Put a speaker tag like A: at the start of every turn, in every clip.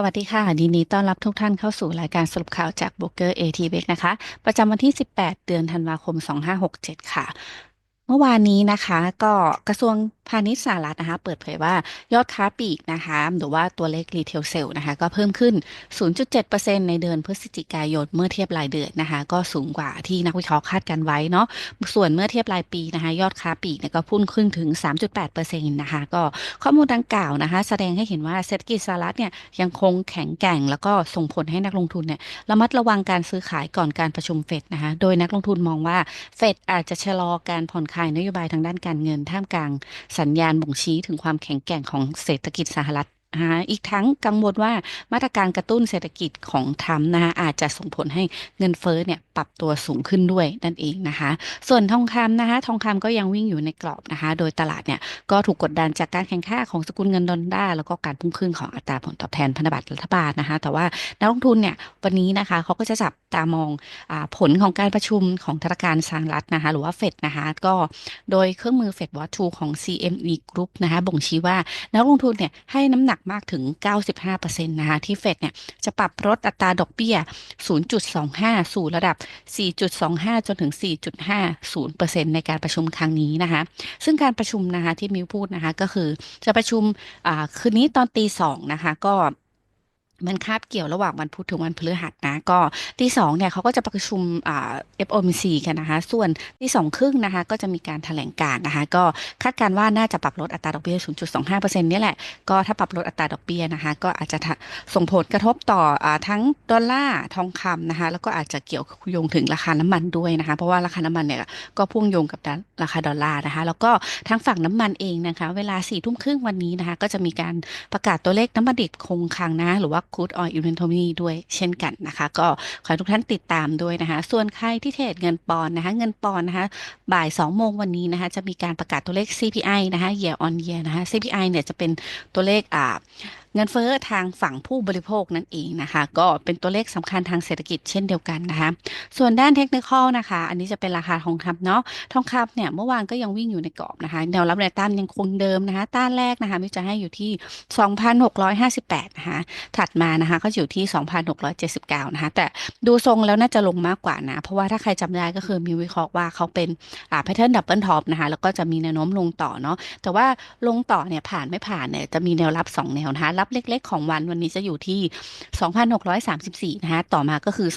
A: สวัสดีค่ะยินดีต้อนรับทุกท่านเข้าสู่รายการสรุปข่าวจากโบรกเกอร์เอทีเบนะคะ ประจำวันที่ 18 เดือนธันวาคม 2567 ค่ะ เมื่อวานนี้นะคะ ก็กระทรวงพาณิชย์สหรัฐนะคะ เปิดเผยว่ายอดค้าปลีกนะคะ หรือว่าตัวเลขรีเทลเซลนะคะ ก็เพิ่มขึ้น 0.7%ในเดือนพฤศจิกายนเมื่อเทียบรายเดือนนะคะ ก็สูงกว่าที่นักวิเคราะห์คาดการไว้เนาะส่วนเมื่อเทียบรายปีนะคะ ยอดค้าปลีกเนี่ยก็พุ่งขึ้นถึง 3.8%นะคะ ก็ข้อมูลดังกล่าวนะคะ แสดงให้เห็นว่าเศรษฐกิจสหรัฐเนี่ยยังคงแข็งแกร่ง แล้วก็ส่งผลให้นักลงทุนเนี่ยระมัดระวังการซื้อขายก่อนการประชุมเฟดนะคะ โดยนักลงทุนมองว่าเฟดอาจจะชะลอการผ่อนคลายนโยบายทางด้านการเงินท่ามกลางสัญญาณบ่งชี้ถึงความแข็งแกร่งของเศรษฐกิจสหรัฐ นะคะอีกทั้งกังวลว่ามาตรการกระตุ้นเศรษฐกิจของทรัมป์นะคะอาจจะส่งผลให้เงินเฟ้อเนี่ยปรับตัวสูงขึ้นด้วยนั่นเองนะคะ ส่วนทองคำนะคะทองคำก็ยังวิ่งอยู่ในกรอบนะคะ โดยตลาดเนี่ยก็ถูกกดดันจากการแข่งข้าของสกุลเงินดอลลาร์แล้วก็การพุ่งขึ้นของอัตราผลตอบแทนพันธบัตรรัฐบาลนะคะ แต่ว่านักลงทุนเนี่ยวันนี้นะคะเขาก็จะจับตามองอาผลของการประชุมของธนาคารสหรัฐนะคะ หรือว่าเฟดนะคะ ก็โดยเครื่องมือเฟดวอททูของ CME Group นะคะบ่งชี้ว่านักลงทุนเนี่ยให้น้ำหนักมากถึง 95%นะคะที่เฟดเนี่ยจะปรับลดอัตราดอกเบี้ย 0.25 สู่ระดับ 4.25 จนถึง 4.50%ในการประชุมครั้งนี้นะคะซึ่งการประชุมนะคะที่มิวพูดนะคะก็คือจะประชุมคืนนี้ตอนตีสองนะคะก็ มันคาบเกี่ยวระหว่างวันพุธถึงวันพฤหัสนะ ก็ตีสองเนี่ยเขาก็จะประชุมอ่า FOMC กันนะคะ ส่วนตีสองครึ่งนะคะ ก็จะมีการแถลงการ์นะคะ ก็คาดการณ์ว่าน่าจะปรับลดอัตราดอกเบี้ย 0.25%เนี่ยแหละ ก็ถ้าปรับลดอัตราดอกเบี้ยนะคะ ก็อาจจะส่งผลกระทบต่ออาทั้งดอลลาร์ทองคำนะคะ แล้วก็อาจจะเกี่ยวโยงถึงราคาน้ำมันด้วยนะคะ เพราะว่าราคาน้ำมันเนี่ยก็พ่วงโยงกับราคาดอลลาร์นะคะ แล้วก็ทางฝั่งน้ำมันเองนะคะ เวลาสี่ทุ่มครึ่งวันนี้นะคะ ก็จะมีการประกาศตัวเลขน้ำมันดิบคงคลังนะ หรือว่า crude oil inventory ด้วยเช่นกันนะคะ ก็ขอให้ทุกท่านติดตามด้วยนะคะ ส่วนใครที่เทรดเงินปอนนะคะ เงินปอนนะคะ บ่าย 2 โมงวันนี้นะคะ จะมีการประกาศตัวเลข CPI นะคะ year on year นะคะ CPI เนี่ยจะเป็นตัวเลขอ่า เงินเฟ้อทางฝั่งผู้บริโภคนั่นเองนะคะ ก็เป็นตัวเลขสำคัญทางเศรษฐกิจเช่นเดียวกันนะคะ ส่วนด้านเทคนิคอลนะคะ อันนี้จะเป็นราคาทองคำเนาะทองคำเนี่ยเมื่อวานก็ยังวิ่งอยู่ในกรอบนะคะแนวรับแนวต้านยังคงเดิมนะคะ ต้านแรกนะคะมิวจะให้อยู่ที่ 2,658นะคะถัดมานะคะก็อยู่ที่ 2,679นะคะแต่ดูทรงแล้วน่าจะลงมากกว่านะเพราะว่าถ้าใครจำได้ก็คือมีวิเคราะห์ว่าเขาเป็นอ่า pattern double top นะคะแล้วก็จะมีแนวโน้มลงต่อเนาะแต่ว่าลงต่อเนี่ยผ่านไม่ผ่านเนี่ยจะมีแนวรับ 2 แนวนะคะรับเล็กๆ ของวันวันนี้จะอยู่ที่ 2,634 นะคะ ต่อมาก็คือ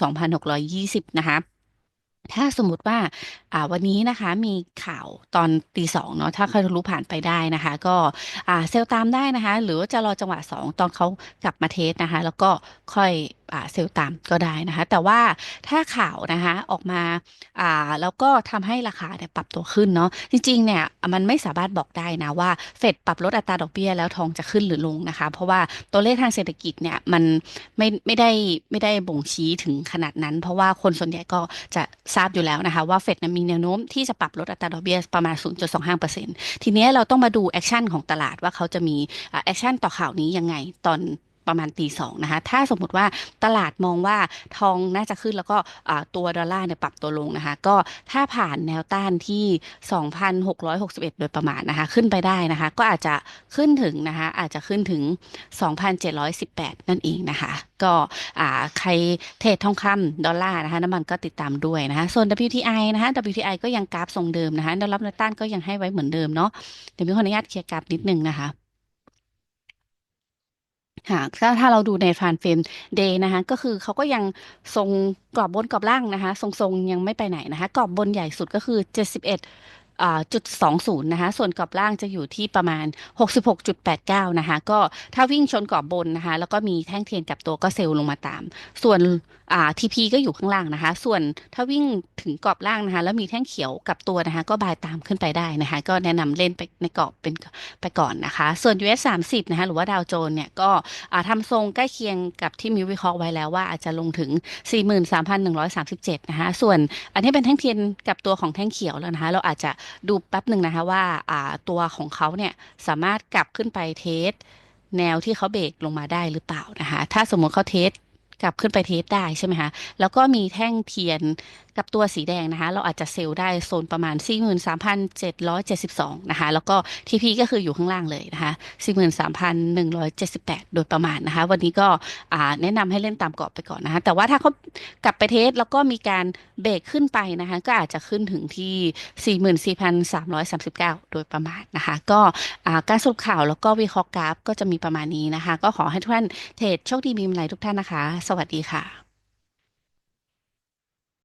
A: 2,620 นะคะถ้าสมมติว่าอ่าวันนี้นะคะมีข่าวตอนตีสองเนาะถ้าเครรู้ผ่านไปได้นะคะ ก็อ่าเซลตามได้นะคะ หรือว่าจะรอจังหวะสองตอนเขากลับมาเทสนะคะ แล้วก็ค่อย เซลล์ตามก็ได้นะคะ แต่ว่าถ้าข่าวนะคะออกมาอ่าแล้วก็ทำให้ราคาเนี่ยปรับตัวขึ้นเนาะจริงๆเนี่ยมันไม่สามารถบอกได้นะว่าเฟดปรับลดอัตราดอกเบี้ยแล้วทองจะขึ้นหรือลงนะคะ เพราะว่าตัวเลขทางเศรษฐกิจเนี่ยมันไม่ไม่ได้ไม่ได้บ่งชี้ถึงขนาดนั้น เพราะว่าคนส่วนใหญ่ก็จะทราบอยู่แล้วนะคะว่าเฟดมีแนวโน้มที่จะปรับลดอัตราดอกเบี้ยประมาณ 0.25%ทีนี้เราต้องมาดูแอคชั่นของตลาดว่าเขาจะมีแอคชั่นต่อข่าวนี้ยังไงตอน ประมาณตีสองนะคะ ถ้าสมมติว่าตลาดมองว่าทองน่าจะขึ้นแล้วก็ตัวดอลลาร์เนี่ยปรับตัวลงนะคะ ก็ถ้าผ่านแนวต้านที่ 2,661 โดยประมาณนะคะ ขึ้นไปได้นะคะ ก็อาจจะขึ้นถึงนะคะ อาจจะขึ้นถึง 2,718 นั่นเองนะคะ ก็ใครเทรดทองคำดอลลาร์นะคะ น้ำมันก็ติดตามด้วยนะคะ ส่วน WTI นะคะ WTI ก็ยังกราฟทรงเดิมนะคะแนวรับแนวต้านก็ยังให้ไว้เหมือนเดิมเนาะ เดี๋ยวมีขออนุญาตเคลียร์กราฟนิดนึงนะคะ ค่ะถ้าถ้าเราดูในฟานเฟรมเดย์นะคะก็คือเขาก็ยังทรงกรอบบนกรอบล่างนะคะ ทรงๆยังไม่ไปไหนนะคะ กรอบบนใหญ่สุดก็คือ 71อ่า จุดสองศูนย์นะคะส่วนกรอบล่างจะอยู่ที่ประมาณ 66.89นะคะก็ถ้าวิ่งชนกรอบบนนะคะแล้วก็มีแท่งเทียนกลับตัวก็เซลล์ลงมาตาม ส่วนอ่าทีพีก็อยู่ข้างล่างนะคะ ส่วนถ้าวิ่งถึงกรอบล่างนะคะ แล้วมีแท่งเขียวกลับตัวนะคะ ก็บายตามขึ้นไปได้นะคะ ก็แนะนำเล่นไปในกรอบเป็นไปก่อนนะคะ ส่วน US 30นะคะหรือว่าดาวโจนส์เนี่ยก็อ่าทำทรงใกล้เคียงกับที่มิววิเคราะห์ไว้แล้วว่าอาจจะลงถึง 43,137นะคะส่วนอันนี้เป็นแท่งเทียนกับตัวของแท่งเขียวแล้วนะคะ เราอาจจะดูแป๊บหนึ่งนะคะว่าตัวของเขาเนี่ยสามารถกลับขึ้นไปเทสแนวที่เขาเบรกลงมาได้หรือเปล่านะคะ ถ้าสมมติเขาเทส กลับขึ้นไปเทสได้ใช่ไหมคะ แล้วก็มีแท่งเทียนกับตัวสีแดงนะคะ เราอาจจะเซลล์ได้โซนประมาณ 43,772 นะคะ แล้วก็ TP ก็คืออยู่ข้างล่างเลยนะคะ 43,178 โดยประมาณนะคะ วันนี้ก็แนะนำให้เล่นตามกรอบไปก่อนนะคะ แต่ว่าถ้าเขากลับไปเทสแล้วก็มีการเบรกขึ้นไปนะคะ ก็อาจจะขึ้นถึงที่ 44,339 โดยประมาณนะคะ ก็การสรุปข่าวแล้วก็วิเคราะห์กราฟก็จะมีประมาณนี้นะคะ ก็ขอให้ทุกท่านเทรดโชคดีมีกำไรทุกท่านนะคะสวัสดีค่ะ